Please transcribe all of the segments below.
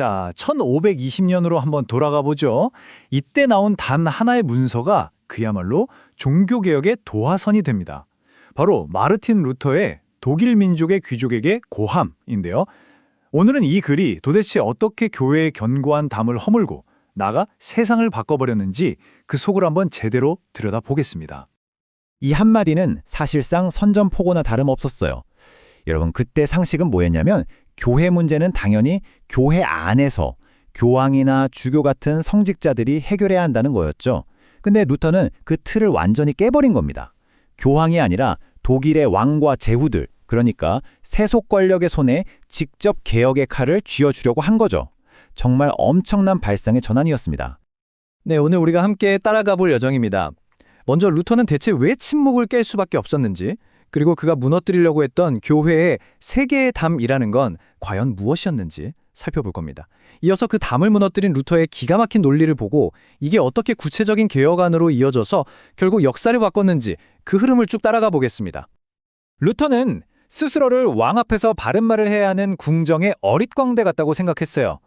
자, 1520년으로 한번 돌아가 보죠. 이때 나온 단 하나의 문서가 그야말로 종교개혁의 도화선이 됩니다. 바로 마르틴 루터의 독일 민족의 귀족에게 고함인데요. 오늘은 이 글이 도대체 어떻게 교회의 견고한 담을 허물고 나가 세상을 바꿔버렸는지 그 속을 한번 제대로 들여다보겠습니다. 이 한마디는 사실상 선전포고나 다름없었어요. 여러분 그때 상식은 뭐였냐면 교회 문제는 당연히 교회 안에서 교황이나 주교 같은 성직자들이 해결해야 한다는 거였죠. 근데 루터는 그 틀을 완전히 깨버린 겁니다. 교황이 아니라 독일의 왕과 제후들, 그러니까 세속 권력의 손에 직접 개혁의 칼을 쥐어주려고 한 거죠. 정말 엄청난 발상의 전환이었습니다. 네, 오늘 우리가 함께 따라가 볼 여정입니다. 먼저 루터는 대체 왜 침묵을 깰 수밖에 없었는지, 그리고 그가 무너뜨리려고 했던 교회의 세계의 담이라는 건 과연 무엇이었는지 살펴볼 겁니다. 이어서 그 담을 무너뜨린 루터의 기가 막힌 논리를 보고 이게 어떻게 구체적인 개혁안으로 이어져서 결국 역사를 바꿨는지 그 흐름을 쭉 따라가 보겠습니다. 루터는 스스로를 왕 앞에서 바른 말을 해야 하는 궁정의 어릿광대 같다고 생각했어요.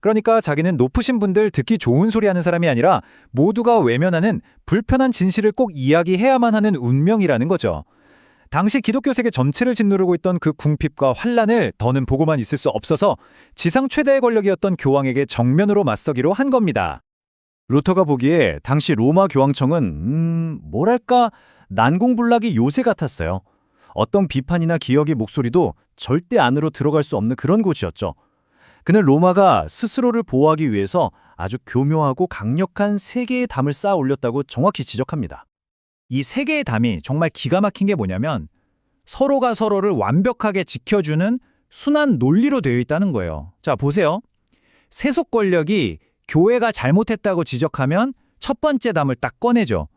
그러니까 자기는 높으신 분들 듣기 좋은 소리 하는 사람이 아니라 모두가 외면하는 불편한 진실을 꼭 이야기해야만 하는 운명이라는 거죠. 당시 기독교 세계 전체를 짓누르고 있던 그 궁핍과 환란을 더는 보고만 있을 수 없어서 지상 최대의 권력이었던 교황에게 정면으로 맞서기로 한 겁니다. 루터가 보기에 당시 로마 교황청은 음, 뭐랄까 난공불락이 요새 같았어요. 어떤 비판이나 기억의 목소리도 절대 안으로 들어갈 수 없는 그런 곳이었죠. 그는 로마가 스스로를 보호하기 위해서 아주 교묘하고 강력한 세 개의 담을 쌓아 올렸다고 정확히 지적합니다. 이 세 개의 담이 정말 기가 막힌 게 뭐냐면 서로가 서로를 완벽하게 지켜주는 순환 논리로 되어 있다는 거예요. 자, 보세요. 세속 권력이 교회가 잘못했다고 지적하면 첫 번째 담을 딱 꺼내죠.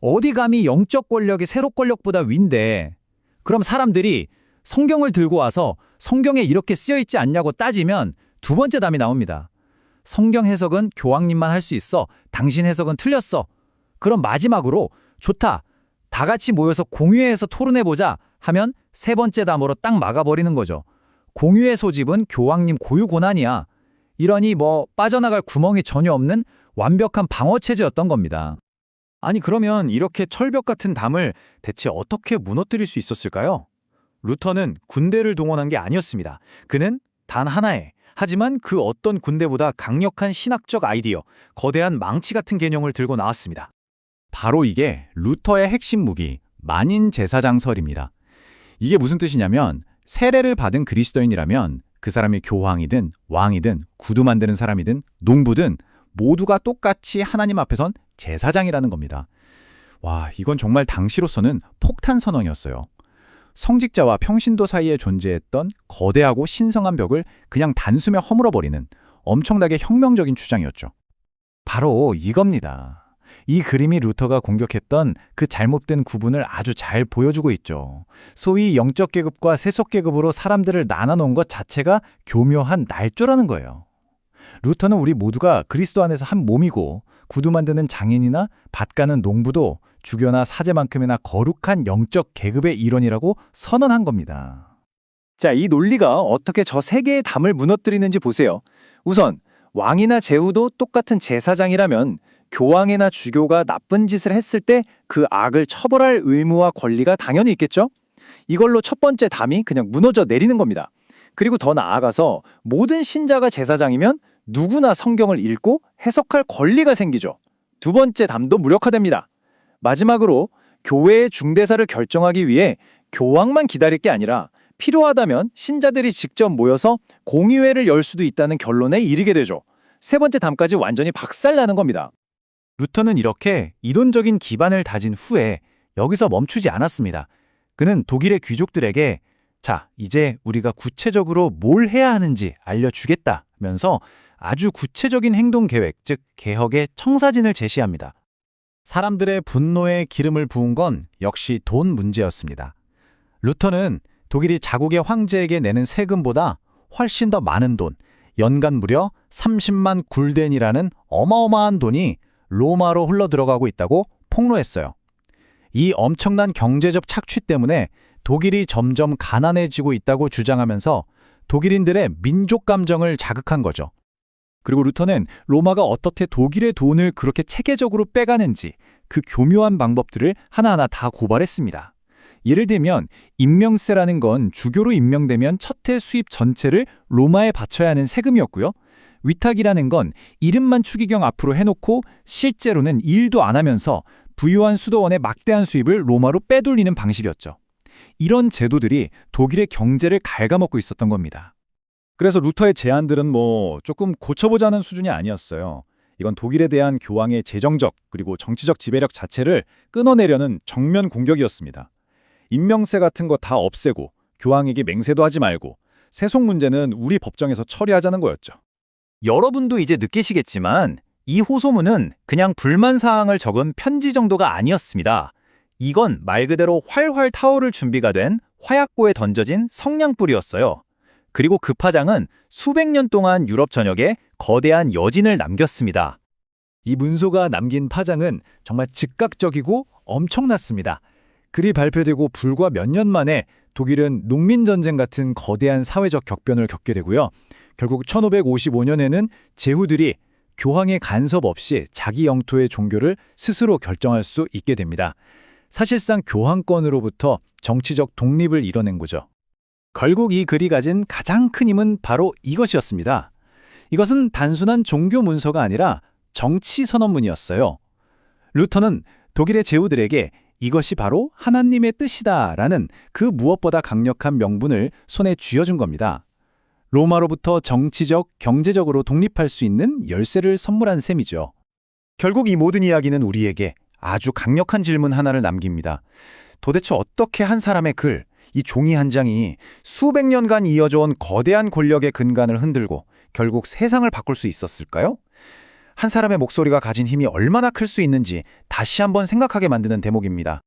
어디 감히 영적 권력이 세속 권력보다 윈데 그럼 사람들이 성경을 들고 와서 성경에 이렇게 쓰여 있지 않냐고 따지면 두 번째 담이 나옵니다. 성경 해석은 교황님만 할 수 있어. 당신 해석은 틀렸어. 그럼 마지막으로 좋다. 다 같이 모여서 공유해서 토론해보자 하면 세 번째 담으로 딱 막아버리는 거죠. 공유의 소집은 교황님 고유 고난이야. 이러니 뭐 빠져나갈 구멍이 전혀 없는 완벽한 방어체제였던 겁니다. 아니 그러면 이렇게 철벽 같은 담을 대체 어떻게 무너뜨릴 수 있었을까요? 루터는 군대를 동원한 게 아니었습니다. 그는 단 하나의 하지만 그 어떤 군대보다 강력한 신학적 아이디어, 거대한 망치 같은 개념을 들고 나왔습니다. 바로 이게 루터의 핵심 무기, 만인 제사장설입니다. 이게 무슨 뜻이냐면 세례를 받은 그리스도인이라면 그 사람이 교황이든 왕이든 구두 만드는 사람이든 농부든 모두가 똑같이 하나님 앞에선 제사장이라는 겁니다. 와, 이건 정말 당시로서는 폭탄 선언이었어요. 성직자와 평신도 사이에 존재했던 거대하고 신성한 벽을 그냥 단숨에 허물어버리는 엄청나게 혁명적인 주장이었죠. 바로 이겁니다. 이 그림이 루터가 공격했던 그 잘못된 구분을 아주 잘 보여주고 있죠. 소위 영적 계급과 세속 계급으로 사람들을 나눠놓은 것 자체가 교묘한 날조라는 거예요. 루터는 우리 모두가 그리스도 안에서 한 몸이고 구두 만드는 장인이나 밭 가는 농부도 주교나 사제만큼이나 거룩한 영적 계급의 일원이라고 선언한 겁니다. 자, 이 논리가 어떻게 저세 개의 담을 무너뜨리는지 보세요. 우선 왕이나 제후도 똑같은 제사장이라면 교황이나 주교가 나쁜 짓을 했을 때 그 악을 처벌할 의무와 권리가 당연히 있겠죠? 이걸로 첫 번째 담이 그냥 무너져 내리는 겁니다. 그리고 더 나아가서 모든 신자가 제사장이면 누구나 성경을 읽고 해석할 권리가 생기죠. 두 번째 담도 무력화됩니다. 마지막으로 교회의 중대사를 결정하기 위해 교황만 기다릴 게 아니라 필요하다면 신자들이 직접 모여서 공의회를 열 수도 있다는 결론에 이르게 되죠. 세 번째 담까지 완전히 박살나는 겁니다. 루터는 이렇게 이론적인 기반을 다진 후에 여기서 멈추지 않았습니다. 그는 독일의 귀족들에게 자, 이제 우리가 구체적으로 뭘 해야 하는지 알려주겠다면서 아주 구체적인 행동 계획, 즉 개혁의 청사진을 제시합니다. 사람들의 분노에 기름을 부은 건 역시 돈 문제였습니다. 루터는 독일이 자국의 황제에게 내는 세금보다 훨씬 더 많은 돈, 연간 무려 30만 굴덴이라는 어마어마한 돈이 로마로 흘러 들어가고 있다고 폭로했어요. 이 엄청난 경제적 착취 때문에 독일이 점점 가난해지고 있다고 주장하면서 독일인들의 민족 감정을 자극한 거죠. 그리고 루터는 로마가 어떻게 독일의 돈을 그렇게 체계적으로 빼가는지 그 교묘한 방법들을 하나하나 다 고발했습니다. 예를 들면 임명세라는 건 주교로 임명되면 첫 해 수입 전체를 로마에 바쳐야 하는 세금이었고요. 위탁이라는 건 이름만 추기경 앞으로 해놓고 실제로는 일도 안 하면서 부유한 수도원의 막대한 수입을 로마로 빼돌리는 방식이었죠. 이런 제도들이 독일의 경제를 갉아먹고 있었던 겁니다. 그래서 루터의 제안들은 뭐 조금 고쳐보자는 수준이 아니었어요. 이건 독일에 대한 교황의 재정적 그리고 정치적 지배력 자체를 끊어내려는 정면 공격이었습니다. 임명세 같은 거 다 없애고 교황에게 맹세도 하지 말고 세속 문제는 우리 법정에서 처리하자는 거였죠. 여러분도 이제 느끼시겠지만 이 호소문은 그냥 불만 사항을 적은 편지 정도가 아니었습니다. 이건 말 그대로 활활 타오를 준비가 된 화약고에 던져진 성냥불이었어요. 그리고 그 파장은 수백 년 동안 유럽 전역에 거대한 여진을 남겼습니다. 이 문소가 남긴 파장은 정말 즉각적이고 엄청났습니다. 글이 발표되고 불과 몇 년 만에 독일은 농민전쟁 같은 거대한 사회적 격변을 겪게 되고요. 결국 1555년에는 제후들이 교황의 간섭 없이 자기 영토의 종교를 스스로 결정할 수 있게 됩니다. 사실상 교황권으로부터 정치적 독립을 이뤄낸 거죠. 결국 이 글이 가진 가장 큰 힘은 바로 이것이었습니다. 이것은 단순한 종교 문서가 아니라 정치 선언문이었어요. 루터는 독일의 제후들에게 이것이 바로 하나님의 뜻이다라는 그 무엇보다 강력한 명분을 손에 쥐어준 겁니다. 로마로부터 정치적, 경제적으로 독립할 수 있는 열쇠를 선물한 셈이죠. 결국 이 모든 이야기는 우리에게 아주 강력한 질문 하나를 남깁니다. 도대체 어떻게 한 사람의 글, 이 종이 한 장이 수백 년간 이어져 온 거대한 권력의 근간을 흔들고 결국 세상을 바꿀 수 있었을까요? 한 사람의 목소리가 가진 힘이 얼마나 클 수 있는지 다시 한번 생각하게 만드는 대목입니다.